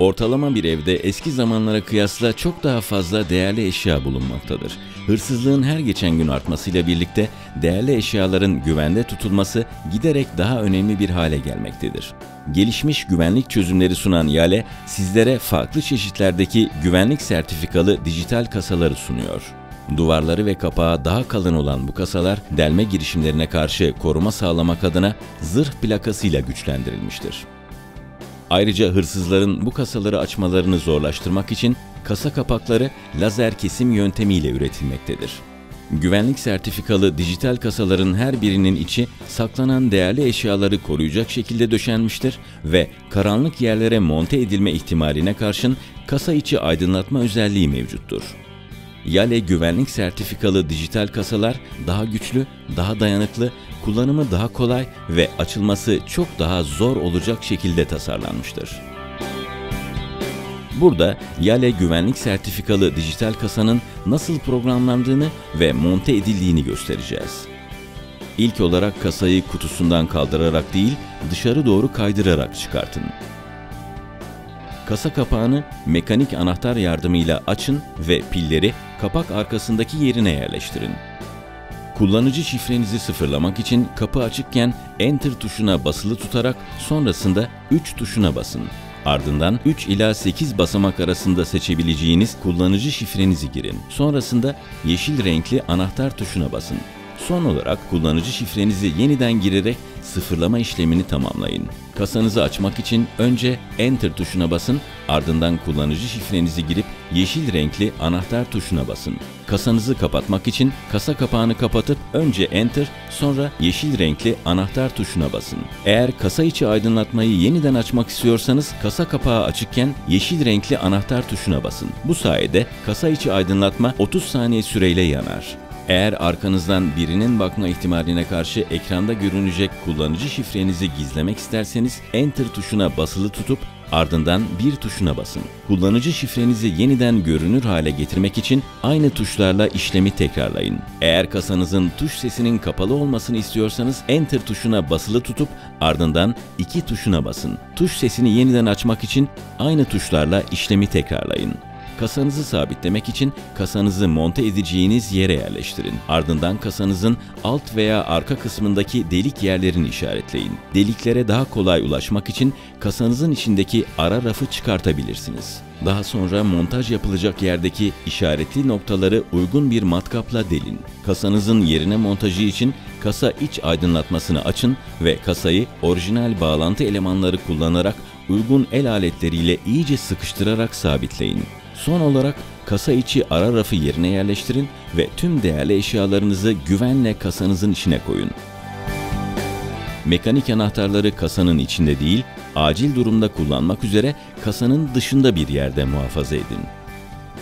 Ortalama bir evde eski zamanlara kıyasla çok daha fazla değerli eşya bulunmaktadır. Hırsızlığın her geçen gün artmasıyla birlikte değerli eşyaların güvende tutulması giderek daha önemli bir hale gelmektedir. Gelişmiş güvenlik çözümleri sunan Yale, sizlere farklı çeşitlerdeki güvenlik sertifikalı dijital kasaları sunuyor. Duvarları ve kapağı daha kalın olan bu kasalar delme girişimlerine karşı koruma sağlamak adına zırh plakasıyla güçlendirilmiştir. Ayrıca hırsızların bu kasaları açmalarını zorlaştırmak için kasa kapakları lazer kesim yöntemiyle üretilmektedir. Güvenlik sertifikalı dijital kasaların her birinin içi saklanan değerli eşyaları koruyacak şekilde döşenmiştir ve karanlık yerlere monte edilme ihtimaline karşın kasa içi aydınlatma özelliği mevcuttur. Yale güvenlik sertifikalı dijital kasalar daha güçlü, daha dayanıklı, kullanımı daha kolay ve açılması çok daha zor olacak şekilde tasarlanmıştır. Burada Yale güvenlik sertifikalı dijital kasanın nasıl programlandığını ve monte edildiğini göstereceğiz. İlk olarak kasayı kutusundan kaldırarak değil, dışarı doğru kaydırarak çıkartın. Kasa kapağını mekanik anahtar yardımıyla açın ve pilleri kapak arkasındaki yerine yerleştirin. Kullanıcı şifrenizi sıfırlamak için kapı açıkken Enter tuşuna basılı tutarak sonrasında 3 tuşuna basın. Ardından 3 ila 8 basamak arasında seçebileceğiniz kullanıcı şifrenizi girin. Sonrasında yeşil renkli anahtar tuşuna basın. Son olarak kullanıcı şifrenizi yeniden girerek sıfırlama işlemini tamamlayın. Kasanızı açmak için önce Enter tuşuna basın, ardından kullanıcı şifrenizi girip yeşil renkli anahtar tuşuna basın. Kasanızı kapatmak için kasa kapağını kapatıp önce Enter, sonra yeşil renkli anahtar tuşuna basın. Eğer kasa içi aydınlatmayı yeniden açmak istiyorsanız kasa kapağı açıkken yeşil renkli anahtar tuşuna basın. Bu sayede kasa içi aydınlatma 30 saniye süreyle yanar. Eğer arkanızdan birinin bakma ihtimaline karşı ekranda görünecek kullanıcı şifrenizi gizlemek isterseniz Enter tuşuna basılı tutup ardından bir tuşuna basın. Kullanıcı şifrenizi yeniden görünür hale getirmek için aynı tuşlarla işlemi tekrarlayın. Eğer kasanızın tuş sesinin kapalı olmasını istiyorsanız Enter tuşuna basılı tutup ardından iki tuşuna basın. Tuş sesini yeniden açmak için aynı tuşlarla işlemi tekrarlayın. Kasanızı sabitlemek için kasanızı monte edeceğiniz yere yerleştirin. Ardından kasanızın alt veya arka kısmındaki delik yerlerini işaretleyin. Deliklere daha kolay ulaşmak için kasanızın içindeki ara rafı çıkartabilirsiniz. Daha sonra montaj yapılacak yerdeki işaretli noktaları uygun bir matkapla delin. Kasanızın yerine montajı için kasa iç aydınlatmasını açın ve kasayı orijinal bağlantı elemanları kullanarak uygun el aletleriyle iyice sıkıştırarak sabitleyin. Son olarak kasa içi ara rafı yerine yerleştirin ve tüm değerli eşyalarınızı güvenle kasanızın içine koyun. Mekanik anahtarları kasanın içinde değil, acil durumda kullanmak üzere kasanın dışında bir yerde muhafaza edin.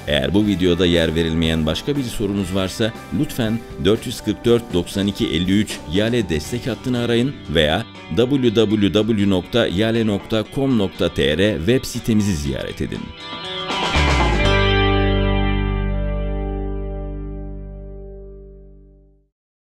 Eğer bu videoda yer verilmeyen başka bir sorunuz varsa lütfen 444 92 53 Yale destek hattını arayın veya www.yale.com.tr web sitemizi ziyaret edin.